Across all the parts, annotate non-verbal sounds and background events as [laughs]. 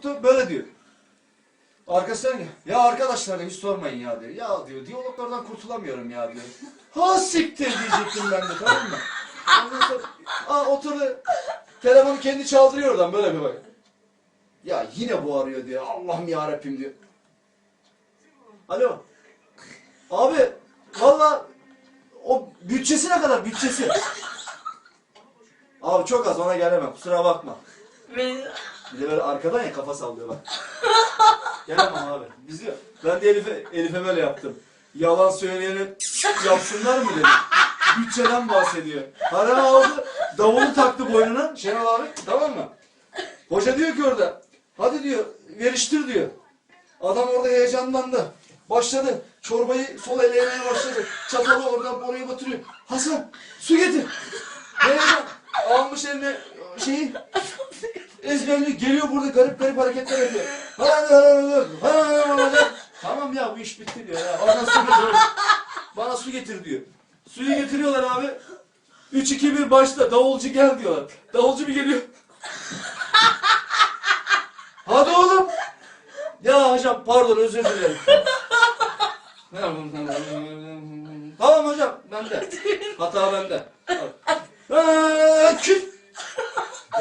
tuttu böyle diyor. Arkasına gel. Ya arkadaşlar hiç sormayın ya diyor. Ya diyor diyaloglardan kurtulamıyorum ya diyor. Ha siktir diyecektim ben de tamam mı? Ondan sonra aa, oturdu. Telefonu kendi çaldırıyor oradan böyle bir bak. Ya yine bu arıyor diyor. Allah'ım ya Rabbim diyor. Alo. Abi valla o bütçesi ne kadar bütçesi? Abi çok az ona gelemem kusura bakma. Beni... Bir de böyle arkadan ya kafa sallıyor bak. [laughs] Gelemem abi. Biz diyor. Ben de Elif'e, Elif'e böyle yaptım. Yalan söyleyeni yapsınlar mı dedim. Bütçeden bahsediyor. Para aldı. Davulu taktı boynuna. Şenol abi. Tamam mı? Hoca diyor ki orada. Hadi diyor. Veriştir diyor. Adam orada heyecanlandı. Başladı. Çorbayı sol ele yemeye başladı. Çatalı oradan oraya batırıyor. Hasan su getir. Heyecan. Almış eline şeyi. Ezberli geliyor burada garip garip hareketler yapıyor. tamam ya bu iş bitti diyor ya. Oradan su getir. Bana su getir diyor. Suyu getiriyorlar abi. 3 2 1 başla. Davulcu gel diyorlar. Davulcu bir geliyor. Hadi oğlum. Ya hocam pardon özür dilerim. tamam hocam bende. Hata bende. Küt.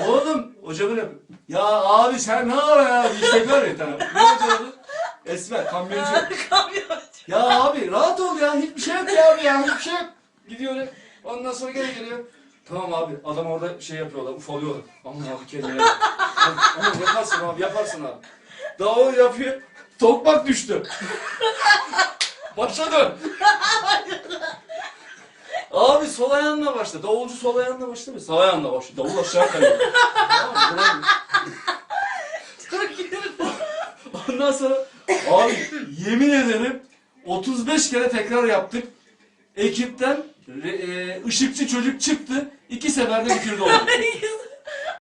Oğlum hoca böyle ya abi sen ne var ya bir gör ya tamam. Ne hoca oldu? Esmer kamyoncu. Kamyon. Ya abi rahat ol ya hiçbir şey yok ya abi ya hiçbir şey yok. Gidiyor öyle. Ondan sonra geri geliyor. Tamam abi adam orada şey yapıyorlar ufalıyorlar. Aman abi kendine. Aman yaparsın abi yaparsın abi. Davul yapıyor. Tokmak düştü. Başladı. [laughs] Abi sol ayağınla başla. Davulcu sol ayağınla başla mı? Sağ ayağınla başla. Davul aşağı kayıyor. Tamam? [laughs] Bravo. Çok iyi. Ondan sonra abi yemin ederim 35 kere tekrar yaptık. Ekipten re- e, ışıkçı çocuk çıktı. iki seferde bitirdi onu. [laughs]